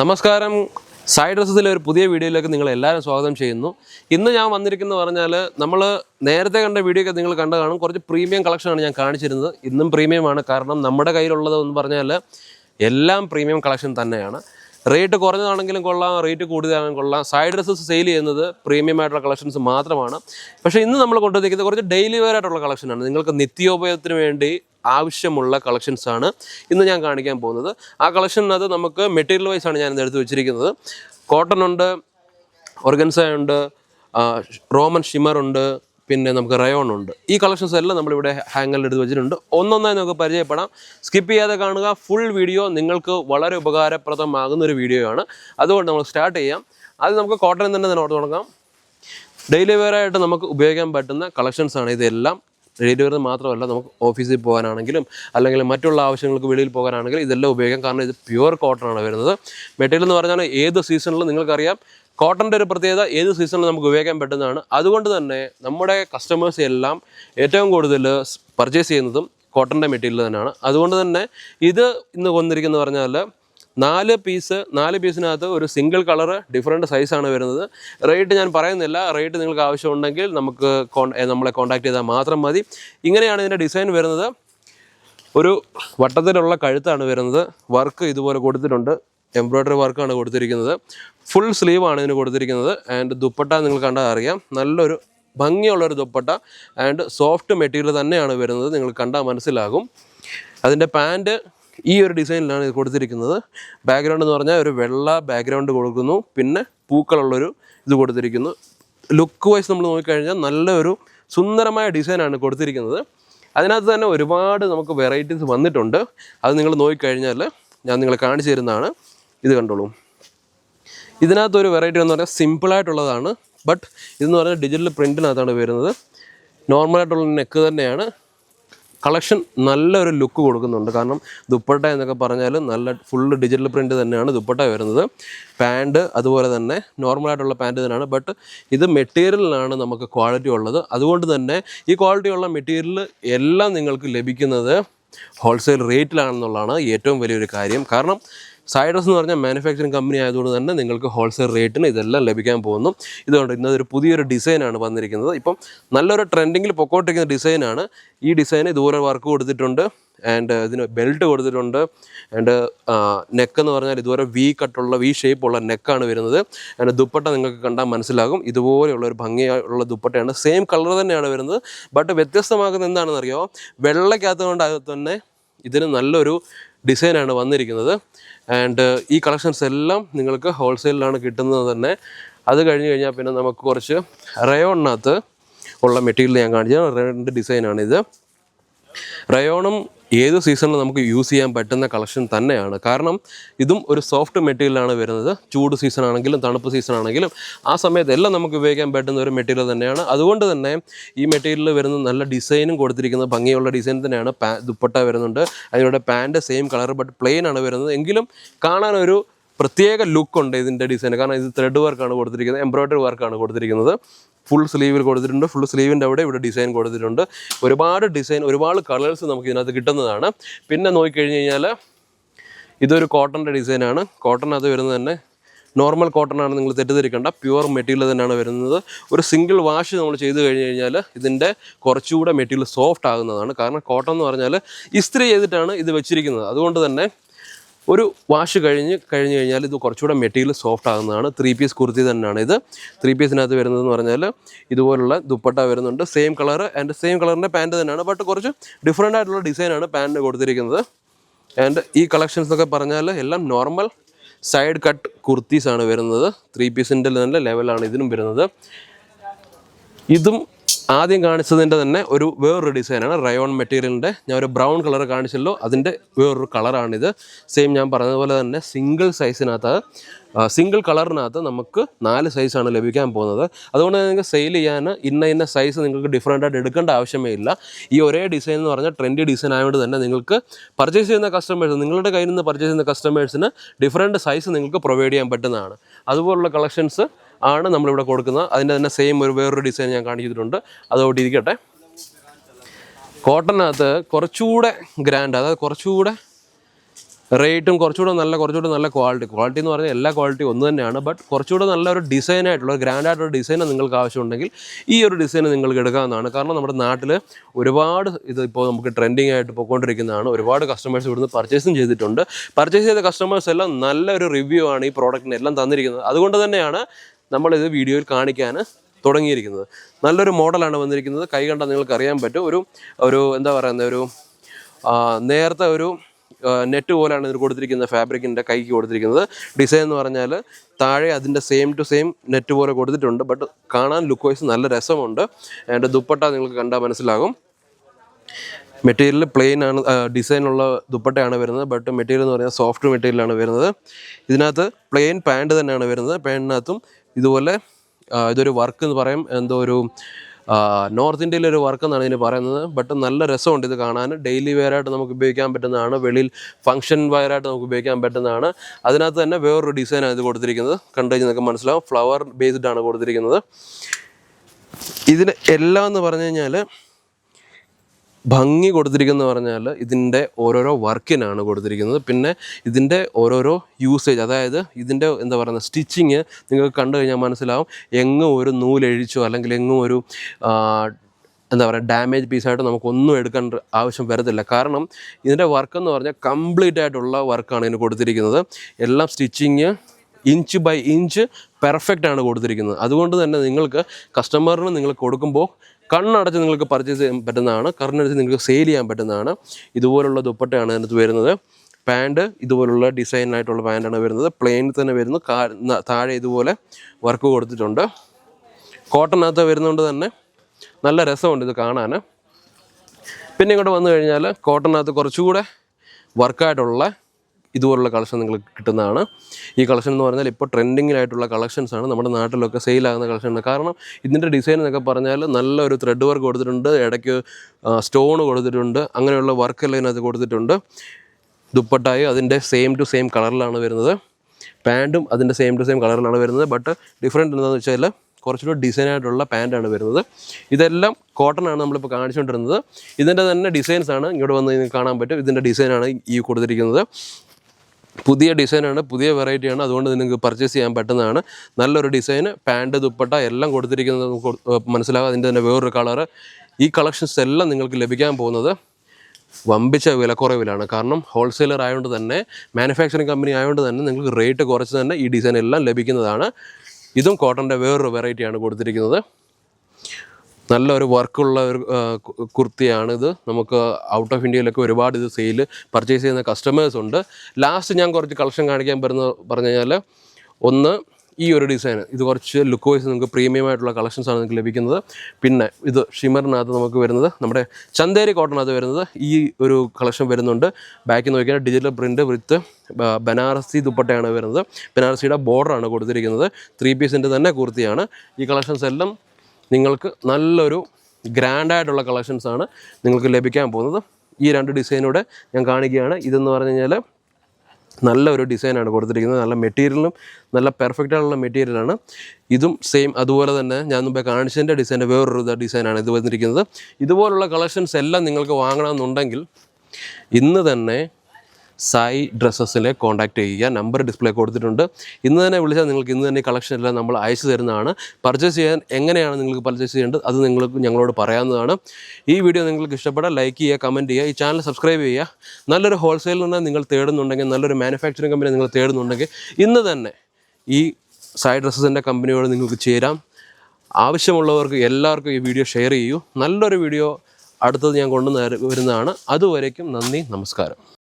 നമസ്കാരം. സൈഡ് ഡ്രസ്സസിലെ ഒരു പുതിയ വീഡിയോയിലേക്ക് നിങ്ങൾ എല്ലാവരും സ്വാഗതം ചെയ്യുന്നു. ഇന്ന് ഞാൻ വന്നിരിക്കുന്നത് പറഞ്ഞാൽ നമ്മൾ നേരത്തെ കണ്ട വീഡിയോ ഒക്കെ നിങ്ങൾ കണ്ടു കാണും. കുറച്ച് പ്രീമിയം കളക്ഷനാണ് ഞാൻ കാണിച്ചിരുന്നത്. ഇന്നും പ്രീമിയമാണ് കാരണം നമ്മുടെ കയ്യിലുള്ളത് എന്ന് പറഞ്ഞാൽ എല്ലാം പ്രീമിയം കളക്ഷൻ തന്നെയാണ്. റേറ്റ് കുറഞ്ഞതാണെങ്കിലും കൊള്ളാം റേറ്റ് കൂടുതലാണെങ്കിലും കൊള്ളാം. സൈഡ് ഡ്രസ്സസ് സെയിൽ ചെയ്യുന്നത് പ്രീമിയം ആയിട്ടുള്ള കളക്ഷൻസ് മാത്രമാണ്. പക്ഷേ ഇന്ന് നമ്മൾ കൊണ്ടുവന്നിരിക്കുന്നത് കുറച്ച് ഡെയിലി വെയർ ആയിട്ടുള്ള കളക്ഷനാണ് നിങ്ങൾക്ക് നിത്യോപയോഗത്തിന് വേണ്ടി ആവശ്യമുള്ള കളക്ഷൻസ് ആണ് ഇന്ന് ഞാൻ കാണിക്കാൻ പോകുന്നത്. ആ കളക്ഷനത് നമുക്ക് മെറ്റീരിയൽ വൈസ് ആണ് ഞാൻ എടുത്ത് വെച്ചിരിക്കുന്നത്. കോട്ടൺ ഉണ്ട് ഓർഗൻസ ഉണ്ട് റോമൻ ഷിമർ ഉണ്ട് പിന്നെ നമുക്ക് റയോൺ ഉണ്ട്. ഈ കളക്ഷൻസ് എല്ലാം നമ്മളിവിടെ ഹാങ്ങറിൽ എടുത്ത് വെച്ചിട്ടുണ്ട്. ഒന്നൊന്നായി നമുക്ക് പരിചയപ്പെടാം. സ്കിപ്പ് ചെയ്യാതെ കാണുക. ഫുൾ വീഡിയോ നിങ്ങൾക്ക് വളരെ ഉപകാരപ്രദമാകുന്ന ഒരു വീഡിയോ ആണ്. അതുകൊണ്ട് നമ്മൾ സ്റ്റാർട്ട് ചെയ്യാം. അത് നമുക്ക് കോട്ടൺ തന്നെ തന്നെ തുടങ്ങാം. ഡെയിലി വെയർ ആയിട്ട് നമുക്ക് ഉപയോഗിക്കാൻ പറ്റുന്ന കളക്ഷൻസ് ആണ് ഇതെല്ലാം. ഡെയിലി വെയർ മാത്രമല്ല നമുക്ക് ഓഫീസിൽ പോകാനാണെങ്കിലും അല്ലെങ്കിൽ മറ്റുള്ള ആവശ്യങ്ങൾക്ക് വെളിയിൽ പോകാനാണെങ്കിലും ഇതെല്ലാം ഉപയോഗിക്കാം. കാരണം ഇത് പ്യുവർ കോട്ടൺ ആണ് വരുന്നത്. മെറ്റീരിയൽ എന്ന് പറഞ്ഞാൽ ഏത് സീസണിലും നിങ്ങൾക്കറിയാം. കോട്ടന്റെ ഒരു പ്രത്യേകത ഏത് സീസണിൽ നമുക്ക് ഉപയോഗിക്കാൻ പറ്റുന്നതാണ്. അതുകൊണ്ട് തന്നെ നമ്മുടെ കസ്റ്റമേഴ്സ് എല്ലാം ഏറ്റവും കൂടുതൽ പർച്ചേസ് ചെയ്യുന്നതും കോട്ടന്റെ മെറ്റീരിയൽ തന്നെയാണ്. അതുകൊണ്ട് തന്നെ ഇത് ഇന്ന് കൊന്നിരിക്കുന്നത് പറഞ്ഞാൽ നാല് പീസ് നാല് പീസിനകത്ത് ഒരു സിംഗിൾ കളർ ഡിഫറെന്റ് സൈസാണ് വരുന്നത്. റേറ്റ് ഞാൻ പറയുന്നില്ല. റേറ്റ് നിങ്ങൾക്ക് ആവശ്യമുണ്ടെങ്കിൽ നമുക്ക് നമ്മളെ കോൺടാക്ട് ചെയ്താൽ മാത്രം മതി. ഇങ്ങനെയാണ് ഇതിന്റെ ഡിസൈൻ വരുന്നത്. ഒരു വട്ടത്തിലുള്ള കഴുത്താണ് വരുന്നത്. വർക്ക് ഇതുപോലെ കൊടുത്തിട്ടുണ്ട്. എംബ്രോയ്ഡറി വർക്കാണ് കൊടുത്തിരിക്കുന്നത്. ഫുൾ സ്ലീവാണ് ഇതിന് കൊടുത്തിരിക്കുന്നത്. ആൻഡ് ദുപ്പട്ട നിങ്ങൾ കണ്ടാൽ അറിയാം. നല്ലൊരു ഭംഗിയുള്ളൊരു ദുപ്പട്ട. ആൻഡ് സോഫ്റ്റ് മെറ്റീരിയൽ തന്നെയാണ് വരുന്നത്. നിങ്ങൾ കണ്ടാൽ മനസ്സിലാകും. അതിന്റെ പാന്റ് ഈ ഒരു ഡിസൈനിലാണ് ഇത് കൊടുത്തിരിക്കുന്നത്. ബാക്ക്ഗ്രൗണ്ട് എന്ന് പറഞ്ഞാൽ ഒരു വെള്ള ബാക്ക്ഗ്രൗണ്ട് കൊടുക്കുന്നു. പിന്നെ പൂക്കളുള്ളൊരു ഇത് കൊടുത്തിരിക്കുന്നു. ലുക്ക് വൈസ് നമ്മൾ നോക്കിക്കഴിഞ്ഞാൽ നല്ലൊരു സുന്ദരമായ ഡിസൈനാണ് കൊടുത്തിരിക്കുന്നത്. അതിനകത്ത് തന്നെ ഒരുപാട് നമുക്ക് വെറൈറ്റീസ് വന്നിട്ടുണ്ട്. അത് നിങ്ങൾ നോക്കിക്കഴിഞ്ഞാൽ ഞാൻ നിങ്ങളെ കാണിച്ചു തരുന്നതാണ്. ഇത് കണ്ടോളൂ. ഇതിനകത്ത് ഒരു വെറൈറ്റി എന്ന് പറഞ്ഞാൽ സിമ്പിളായിട്ടുള്ളതാണ് ബട്ട് ഇതെന്ന് പറഞ്ഞാൽ ഡിജിറ്റൽ പ്രിന്റിനകത്താണ് വരുന്നത്. നോർമലായിട്ടുള്ള നെക്ക് തന്നെയാണ്. കളക്ഷൻ നല്ലൊരു ലുക്ക് കൊടുക്കുന്നുണ്ട്. കാരണം ദുപ്പട്ട എന്നൊക്കെ പറഞ്ഞാൽ നല്ല ഫുള്ള് ഡിജിറ്റൽ പ്രിന്റ് തന്നെയാണ് ദുപ്പട്ട വരുന്നത്. പാന്റ് അതുപോലെ തന്നെ നോർമലായിട്ടുള്ള പാന്റ് തന്നെയാണ്. ബട്ട് ഇത് മെറ്റീരിയലിനാണ് നമുക്ക് ക്വാളിറ്റി ഉള്ളത്. അതുകൊണ്ട് തന്നെ ഈ ക്വാളിറ്റി ഉള്ള മെറ്റീരിയൽ എല്ലാം നിങ്ങൾക്ക് ലഭിക്കുന്നത് ഹോൾസെയിൽ റേറ്റിലാണെന്നുള്ളതാണ് ഏറ്റവും വലിയൊരു കാര്യം. കാരണം സൈഡസ് എന്ന് പറഞ്ഞാൽ മാനുഫാക്ചറിങ് കമ്പനി ആയതുകൊണ്ട് തന്നെ നിങ്ങൾക്ക് ഹോൾസെയിൽ റേറ്റിന് ഇതെല്ലാം ലഭിക്കാൻ പോകുന്നു. ഇതുകൊണ്ട് ഇന്നതൊരു പുതിയൊരു ഡിസൈനാണ് വന്നിരിക്കുന്നത്. ഇപ്പം നല്ലൊരു ട്രെൻഡിങ്ങിൽ പൊക്കോട്ടിരിക്കുന്ന ഡിസൈനാണ് ഈ ഡിസൈൻ ഇതുപോലെ വർക്ക് കൊടുത്തിട്ടുണ്ട്. ആൻഡ് ഇതിന് ബെൽറ്റ് കൊടുത്തിട്ടുണ്ട്. ആൻഡ് നെക്ക് എന്ന് പറഞ്ഞാൽ ഇതുപോലെ വി കട്ടുള്ള വി ഷേപ്പുള്ള നെക്കാണ് വരുന്നത്. ആൻഡ് ദുപ്പട്ട നിങ്ങൾക്ക് കണ്ടാൽ മനസ്സിലാകും. ഇതുപോലെയുള്ള ഒരു ഭംഗിയുള്ള ദുപ്പട്ടയാണ്. സെയിം കളർ തന്നെയാണ് വരുന്നത്. ബട്ട് വ്യത്യസ്തമാകുന്നത് എന്താണെന്നറിയോ? വെള്ളയ്ക്കകത്തുകൊണ്ടാകത്ത് തന്നെ ഇതിന് നല്ലൊരു ഡിസൈനാണ് വന്നിരിക്കുന്നത്. ആൻഡ് ഈ കളക്ഷൻസ് എല്ലാം നിങ്ങൾക്ക് ഹോൾസെയിലാണ് കിട്ടുന്നത് തന്നെ. അത് കഴിഞ്ഞ് കഴിഞ്ഞാൽ പിന്നെ നമുക്ക് കുറച്ച് റയോണിനകത്ത് ഉള്ള മെറ്റീരിയൽ ഞാൻ കാണിച്ചു രണ്ട് ഡിസൈനാണിത്. റയോണും ഏത് സീസണിലും നമുക്ക് യൂസ് ചെയ്യാൻ പറ്റുന്ന കളക്ഷൻ തന്നെയാണ്. കാരണം ഇതും ഒരു സോഫ്റ്റ് മെറ്റീരിയലാണ് വരുന്നത്. ചൂട് സീസൺ ആണെങ്കിലും തണുപ്പ് സീസൺ ആണെങ്കിലും ആ സമയത്ത് എല്ലാം നമുക്ക് ഉപയോഗിക്കാൻ പറ്റുന്ന ഒരു മെറ്റീരിയൽ തന്നെയാണ്. അതുകൊണ്ട് തന്നെ ഈ മെറ്റീരിയൽ വരുന്ന നല്ല ഡിസൈനും കൊടുത്തിരിക്കുന്നത് ഭംഗിയുള്ള ഡിസൈൻ തന്നെയാണ്. പാ ദുപ്പട്ട വരുന്നുണ്ട്. അതിലൂടെ pant same colour but plain ആണ് വരുന്നത്. എങ്കിലും കാണാനൊരു പ്രത്യേക ലുക്ക് ഉണ്ട് ഇതിന്റെ ഡിസൈൻ കാരണം ഇത് ത്രെഡ് വർക്കാണ് കൊടുത്തിരിക്കുന്നത് എംബ്രോയ്ഡറി വർക്കാണ് കൊടുത്തിരിക്കുന്നത്. ഫുൾ സ്ലീവിൽ കൊടുത്തിട്ടുണ്ട് ഫുൾ സ്ലീവിന്റെ അവിടെ ഇവിടെ ഡിസൈൻ കൊടുത്തിട്ടുണ്ട്. ഒരുപാട് ഡിസൈൻ ഒരുപാട് കളേഴ്സ് നമുക്ക് ഇതിനകത്ത് കിട്ടുന്നതാണ്. പിന്നെ നോക്കിക്കഴിഞ്ഞ് കഴിഞ്ഞാൽ ഇതൊരു കോട്ടന്റെ ഡിസൈനാണ് അത് വരുന്നത് തന്നെ നോർമൽ കോട്ടൺ ആണ് നിങ്ങൾ തെറ്റിദ്ധരിക്കേണ്ട. പ്യുവർ മെറ്റീരിയൽ തന്നെയാണ് വരുന്നത്. ഒരു സിംഗിൾ വാഷ് നമ്മൾ ചെയ്ത് കഴിഞ്ഞ് കഴിഞ്ഞാൽ ഇതിന്റെ കുറച്ചുകൂടെ മെറ്റീരിയൽ സോഫ്റ്റ് ആകുന്നതാണ്. കാരണം കോട്ടൺ എന്ന് പറഞ്ഞാൽ ഇസ്ത്രി ചെയ്തിട്ടാണ് ഇത് വെച്ചിരിക്കുന്നത്. അതുകൊണ്ട് തന്നെ ഒരു വാഷ് കഴിഞ്ഞ് കഴിഞ്ഞ് കഴിഞ്ഞാൽ ഇത് കുറച്ചുകൂടെ മെറ്റീരിയൽ സോഫ്റ്റ് ആകുന്നതാണ്. ത്രീ പീസ് കുർത്തി തന്നെയാണ് ഇത്. ത്രീ പീസിനകത്ത് വരുന്നതെന്ന് പറഞ്ഞാൽ ഇതുപോലുള്ള ദുപ്പട്ട വരുന്നുണ്ട്. സെയിം കളർ ആൻഡ് സെയിം കളറിന്റെ പാന്റ് തന്നെയാണ്. ബട്ട് കുറച്ച് ഡിഫറെന്റ് ആയിട്ടുള്ള ഡിസൈനാണ് പാന്റ് കൊടുത്തിരിക്കുന്നത്. ആൻഡ് ഈ കളക്ഷൻസ് എന്നൊക്കെ പറഞ്ഞാൽ എല്ലാം നോർമൽ സൈഡ് കട്ട് കുർത്തീസാണ് വരുന്നത്. ത്രീ പീസിന്റെ തന്നെ ലെവലാണ് ഇതിനും വരുന്നത്. ഇതും ആദ്യം കാണിച്ചതിന്റെ തന്നെ ഒരു വേറൊരു ഡിസൈനാണ് റയോൺ മെറ്റീരിയലിന്റെ ഞാൻ ഒരു ബ്രൗൺ കളർ കാണിച്ചല്ലോ അതിന്റെ വേറൊരു കളറാണിത് സെയിം ഞാൻ പറഞ്ഞതുപോലെ തന്നെ സിംഗിൾ സൈസിനകത്ത് സിംഗിൾ കളറിനകത്ത് നമുക്ക് നാല് സൈസാണ് ലഭിക്കാൻ പോകുന്നത്. അതുകൊണ്ട് നിങ്ങൾക്ക് സെയിൽ ചെയ്യാൻ ഇന്ന ഇന്ന സൈസ് നിങ്ങൾക്ക് ഡിഫറെന്റ് ആയിട്ട് എടുക്കേണ്ട ആവശ്യമേ ഇല്ല. ഈ ഒരേ ഡിസൈൻ എന്ന് പറഞ്ഞാൽ ട്രെൻഡി ഡിസൈൻ ആയതുകൊണ്ട് തന്നെ നിങ്ങൾക്ക് പർച്ചേസ് ചെയ്യുന്ന കസ്റ്റമേഴ്സ് നിങ്ങളുടെ കയ്യിൽ നിന്ന് പർച്ചേസ് ചെയ്യുന്ന കസ്റ്റമേഴ്സിന് ഡിഫറെന്റ് സൈസ് നിങ്ങൾക്ക് പ്രൊവൈഡ് ചെയ്യാൻ പറ്റുന്നതാണ്. അതുപോലുള്ള കളക്ഷൻസ് ആണ് നമ്മളിവിടെ കൊടുക്കുന്നത്. അതിന്റെ തന്നെ സെയിം ഒരു വേറൊരു ഡിസൈൻ ഞാൻ കാണിച്ചിട്ടുണ്ട്. അതോട്ട് ഇരിക്കട്ടെ. കോട്ടനകത്ത് കുറച്ചുകൂടെ ഗ്രാൻഡ് അതായത് കുറച്ചുകൂടെ റേറ്റും കുറച്ചുകൂടെ നല്ല കുറച്ചുകൂടെ നല്ല ക്വാളിറ്റി ക്വാളിറ്റി എന്ന് പറഞ്ഞാൽ എല്ലാ ക്വാളിറ്റി ഒന്ന് തന്നെയാണ്. ബട്ട് കുറച്ചുകൂടെ നല്ലൊരു ഡിസൈൻ ആയിട്ടുള്ള ഗ്രാൻഡ് ആയിട്ടുള്ള ഡിസൈൻ നിങ്ങൾക്ക് ആവശ്യമുണ്ടെങ്കിൽ ഈ ഒരു ഡിസൈൻ നിങ്ങൾക്ക് എടുക്കാവുന്നതാണ്. കാരണം നമ്മുടെ നാട്ടിൽ ഒരുപാട് ഇത് ഇപ്പോൾ നമുക്ക് ട്രെൻഡിങ് ആയിട്ട് പോയിക്കൊണ്ടിരിക്കുന്നതാണ്. ഒരുപാട് കസ്റ്റമേഴ്സ് ഇവിടുന്ന് പർച്ചേസും ചെയ്തിട്ടുണ്ട്. പർച്ചേസ് ചെയ്ത കസ്റ്റമേഴ്സ് എല്ലാം നല്ലൊരു റിവ്യൂ ആണ് ഈ പ്രോഡക്റ്റിന് എല്ലാം തന്നിരിക്കുന്നത്. അതുകൊണ്ട് തന്നെയാണ് നമ്മളിത് വീഡിയോയിൽ കാണിക്കാൻ തുടങ്ങിയിരിക്കുന്നത്. നല്ലൊരു മോഡലാണ് വന്നിരിക്കുന്നത്. കൈ കണ്ടാൽ നിങ്ങൾക്ക് അറിയാൻ പറ്റും. ഒരു ഒരു എന്താ പറയുന്ന ഒരു നേരത്തെ ഒരു നെറ്റ് പോലെയാണ് ഇതിന് കൊടുത്തിരിക്കുന്നത്. ഫാബ്രിക്കിന്റെ കൈക്ക് കൊടുത്തിരിക്കുന്നത്. ഡിസൈൻ എന്ന് പറഞ്ഞാൽ താഴെ അതിന്റെ സെയിം ടു സെയിം നെറ്റ് പോലെ കൊടുത്തിട്ടുണ്ട്. ബട്ട് കാണാൻ ലുക്ക് വൈസ് നല്ല രസമുണ്ട്. അതിന്റെ ദുപ്പട്ട നിങ്ങൾക്ക് കണ്ടാൽ മനസ്സിലാകും. മെറ്റീരിയൽ പ്ലെയിൻ ആണ് ഡിസൈനുള്ള ദുപ്പട്ടയാണ് വരുന്നത്. ബട്ട് മെറ്റീരിയൽ എന്ന് പറഞ്ഞാൽ സോഫ്റ്റ് മെറ്റീരിയലാണ് വരുന്നത്. ഇതിനകത്ത് പ്ലെയിൻ പാന്റ് തന്നെയാണ് വരുന്നത്. പാന്റിനകത്തും ഇതുപോലെ ഇതൊരു വർക്ക് എന്ന് പറയും. എന്തോ ഒരു നോർത്ത് ഇന്ത്യയിലെ ഒരു വർക്ക് എന്നാണ് ഇതിന് പറയുന്നത്. ബട്ട് നല്ല രസമുണ്ട് ഇത് കാണാൻ. ഡെയിലി വെയറായിട്ട് നമുക്ക് ഉപയോഗിക്കാൻ പറ്റുന്നതാണ്. വെളിയിൽ ഫംഗ്ഷൻ വെയറായിട്ട് നമുക്ക് ഉപയോഗിക്കാൻ പറ്റുന്നതാണ്. അതിനകത്ത് തന്നെ വേറൊരു ഡിസൈനാണ് ഇത് കൊടുത്തിരിക്കുന്നത്. കണ്ടു കഴിഞ്ഞാൽ നിങ്ങൾക്ക് മനസ്സിലാവും. ഫ്ലവർ ബേസ്ഡ് ആണ് കൊടുത്തിരിക്കുന്നത്. ഇതിന് എല്ലാം എന്ന് പറഞ്ഞു കഴിഞ്ഞാൽ ഭംഗി കൊടുത്തിരിക്കുന്നത് പറഞ്ഞാൽ ഇതിന്റെ ഓരോരോ വർക്കിനാണ് കൊടുത്തിരിക്കുന്നത്. പിന്നെ ഇതിന്റെ ഓരോരോ യൂസേജ് അതായത് ഇതിന്റെ എന്താ പറയുന്നത് സ്റ്റിച്ചിങ് നിങ്ങൾക്ക് കണ്ടു കഴിഞ്ഞാൽ മനസ്സിലാവും. എങ്ങും ഒരു നൂലഴിച്ചോ അല്ലെങ്കിൽ എങ്ങും ഒരു എന്താ പറയുക ഡാമേജ് പീസായിട്ട് നമുക്കൊന്നും എടുക്കാൻ ആവശ്യം വരത്തില്ല. കാരണം ഇതിന്റെ വർക്ക് എന്ന് പറഞ്ഞാൽ കംപ്ലീറ്റ് ആയിട്ടുള്ള വർക്കാണ് ഇതിന് കൊടുത്തിരിക്കുന്നത്. എല്ലാം stitching inch by inch perfect ആണ് കൊടുത്തിരിക്കുന്നത്. അതുകൊണ്ട് തന്നെ നിങ്ങൾക്ക് കസ്റ്റമറിന് നിങ്ങൾ കൊടുക്കുമ്പോൾ കണ്ണടച്ച് നിങ്ങൾക്ക് പർച്ചേസ് ചെയ്യാൻ പറ്റുന്നതാണ് കണ്ണടച്ച് നിങ്ങൾക്ക് സെയിൽ ചെയ്യാൻ പറ്റുന്നതാണ്. ഇതുപോലുള്ള ദുപ്പട്ടയാണ് അതിനകത്ത് വരുന്നത്. പാന്റ് ഇതുപോലുള്ള ഡിസൈനായിട്ടുള്ള പാന്റാണ് വരുന്നത്. പ്ലെയിനിൽ തന്നെ വരുന്നു. താഴെ ഇതുപോലെ വർക്ക് കൊടുത്തിട്ടുണ്ട്. കോട്ടനകത്ത് വരുന്നതുകൊണ്ട് തന്നെ നല്ല രസമുണ്ട് ഇത് കാണാൻ. പിന്നെ ഇങ്ങോട്ട് വന്നു കഴിഞ്ഞാൽ കോട്ടനകത്ത് കുറച്ചുകൂടെ വർക്കായിട്ടുള്ള ഇതുപോലുള്ള കളക്ഷൻ നിങ്ങൾക്ക് കിട്ടുന്നതാണ്. ഈ കളക്ഷൻ എന്ന് പറഞ്ഞാൽ ഇപ്പോൾ ട്രെൻഡിങ്ങിലായിട്ടുള്ള കളക്ഷൻസാണ് നമ്മുടെ നാട്ടിലൊക്കെ സെയിലാകുന്ന കളക്ഷൻ കാരണം ഇതിന്റെ ഡിസൈൻ എന്നൊക്കെ പറഞ്ഞാൽ നല്ലൊരു ത്രെഡ് വർക്ക് കൊടുത്തിട്ടുണ്ട് ഇടയ്ക്ക് സ്റ്റോൺ കൊടുത്തിട്ടുണ്ട് അങ്ങനെയുള്ള വർക്കെല്ലാം ഇതിനകത്ത് കൊടുത്തിട്ടുണ്ട്. ദുപ്പട്ടായി അതിന്റെ സെയിം ടു സെയിം കളറിലാണ് വരുന്നത്. പാന്റും അതിന്റെ സെയിം ടു സെയിം കളറിലാണ് വരുന്നത്. ബട്ട് ഡിഫറെന്റ് എന്താണെന്ന് വെച്ചാൽ കുറച്ചുകൂടി ഡിസൈൻ ആയിട്ടുള്ള പാന്റാണ് വരുന്നത്. ഇതെല്ലാം കോട്ടൺ ആണ് നമ്മളിപ്പോൾ കാണിച്ചുകൊണ്ടിരുന്നത് ഇതിന്റെ തന്നെ ഡിസൈൻസ് ആണ് ഇങ്ങോട്ട് വന്ന് കാണാൻ പറ്റും. ഇതിന്റെ ഡിസൈനാണ് ഈ കൊടുത്തിരിക്കുന്നത്. പുതിയ ഡിസൈനാണ് പുതിയ വെറൈറ്റിയാണ്. അതുകൊണ്ട് നിങ്ങൾക്ക് പർച്ചേസ് ചെയ്യാൻ പറ്റുന്നതാണ്. നല്ലൊരു ഡിസൈൻ പാന്റ് ദുപ്പട്ട എല്ലാം കൊടുത്തിരിക്കുന്നത് കൊടു- അതിന്റെ തന്നെ വേറൊരു കളറ് ഈ കളക്ഷൻസ് എല്ലാം നിങ്ങൾക്ക് ലഭിക്കാൻ പോകുന്നത് വമ്പിച്ച വിലക്കുറവിലാണ്. കാരണം ഹോൾസെയിലർ ആയതുകൊണ്ട് തന്നെ മാനുഫാക്ചറിങ് കമ്പനി ആയതുകൊണ്ട് തന്നെ നിങ്ങൾക്ക് റേറ്റ് കുറച്ച് തന്നെ ഈ ഡിസൈൻ എല്ലാം ലഭിക്കുന്നതാണ്. ഇതും കോട്ടന്റെ വേറൊരു വെറൈറ്റിയാണ് കൊടുത്തിരിക്കുന്നത്. നല്ലൊരു വർക്കുള്ള ഒരു ആ, കു- കുർത്തിയാണ് ഇത് നമുക്ക് ഔട്ട് ഓഫ് ഇന്ത്യയിലൊക്കെ ഒരുപാട് ഇത് സെയിൽ പർച്ചേസ് ചെയ്യുന്ന കസ്റ്റമേഴ്സ് ഉണ്ട്. ലാസ്റ്റ് ഞാൻ കുറച്ച് കളക്ഷൻ കാണിക്കാൻ പറ്റുന്ന പറഞ്ഞു കഴിഞ്ഞാൽ ഒന്ന് ഈ ഒരു ഡിസൈൻ ഇത് കുറച്ച് ലുക്ക് വൈസ് നമുക്ക് പ്രീമിയം ആയിട്ടുള്ള കളക്ഷൻസ് ആണ് നിങ്ങൾക്ക് ലഭിക്കുന്നത്. പിന്നെ ഇത് ഷിമറിനകത്ത് നമുക്ക് വരുന്നത് നമ്മുടെ ചന്തേരി കോട്ടനകത്ത് വരുന്നത് ഈ ഒരു കളക്ഷൻ വരുന്നുണ്ട്. ബാക്കിൽ നോക്കിയാൽ ഡിജിറ്റൽ പ്രിന്റ് വിത്ത് ബനാറസി ദുപ്പട്ടയാണ് വരുന്നത്. ബനാറസിയുടെ ബോർഡറാണ് കൊടുത്തിരിക്കുന്നത്. ത്രീ പീസിന്റെ തന്നെ കുർത്തിയാണ്. ഈ കളക്ഷൻസ് എല്ലാം നിങ്ങൾക്ക് നല്ലൊരു ഗ്രാൻഡായിട്ടുള്ള കളക്ഷൻസ് ആണ് നിങ്ങൾക്ക് ലഭിക്കാൻ പോകുന്നത്. ഈ രണ്ട് ഡിസൈനൂടെ ഞാൻ കാണിക്കുകയാണ്. ഇതെന്ന് പറഞ്ഞു കഴിഞ്ഞാൽ നല്ലൊരു ഡിസൈനാണ് കൊടുത്തിരിക്കുന്നത്. നല്ല മെറ്റീരിയലും നല്ല പെർഫെക്റ്റ് ആയിട്ടുള്ള മെറ്റീരിയലാണ് ഇതും സെയിം അതുപോലെ തന്നെ ഞാൻ മുമ്പേ കാണിച്ചതിന്റെ ഡിസൈന്റെ വേറൊരു ഡിസൈനാണ് ഇത് വന്നിരിക്കുന്നത്. ഇതുപോലുള്ള കളക്ഷൻസ് എല്ലാം നിങ്ങൾക്ക് വാങ്ങണമെന്നുണ്ടെങ്കിൽ ഇന്ന് തന്നെ സായി ഡ്രസ്സസിലെ കോൺടാക്ട് ചെയ്യുക. നമ്പർ ഡിസ്പ്ലേ കൊടുത്തിട്ടുണ്ട്. ഇന്ന് തന്നെ വിളിച്ചാൽ നിങ്ങൾക്ക് ഇന്ന് തന്നെ കളക്ഷൻ എല്ലാം നമ്മൾ അയച്ചു തരുന്നതാണ്. പർച്ചേസ് ചെയ്യാൻ എങ്ങനെയാണ് നിങ്ങൾക്ക് പർച്ചേസ് ചെയ്യേണ്ടത്? അത് നിങ്ങൾക്ക് ഞങ്ങളോട് പറയാവുന്നതാണ്. ഈ വീഡിയോ നിങ്ങൾക്ക് ഇഷ്ടപ്പെട്ടാൽ ലൈക്ക് ചെയ്യുക കമന്റ് ചെയ്യുക ഈ ചാനൽ സബ്സ്ക്രൈബ് ചെയ്യുക. നല്ലൊരു ഹോൾസെയിലിനെ നിങ്ങൾ തേടുന്നുണ്ടെങ്കിൽ നല്ലൊരു മാനുഫാക്ചറിങ് കമ്പനി നിങ്ങൾ തേടുന്നുണ്ടെങ്കിൽ ഇന്ന് തന്നെ ഈ സായി ഡ്രസ്സസിന്റെ കമ്പനിയോട് നിങ്ങൾക്ക് ചേരാം. ആവശ്യമുള്ളവർക്ക് എല്ലാവർക്കും ഈ വീഡിയോ ഷെയർ ചെയ്യൂ. നല്ലൊരു വീഡിയോ അടുത്തത് ഞാൻ കൊണ്ടുവന്ന് വരുന്നതാണ് അതുവരേക്കും നന്ദി നമസ്കാരം.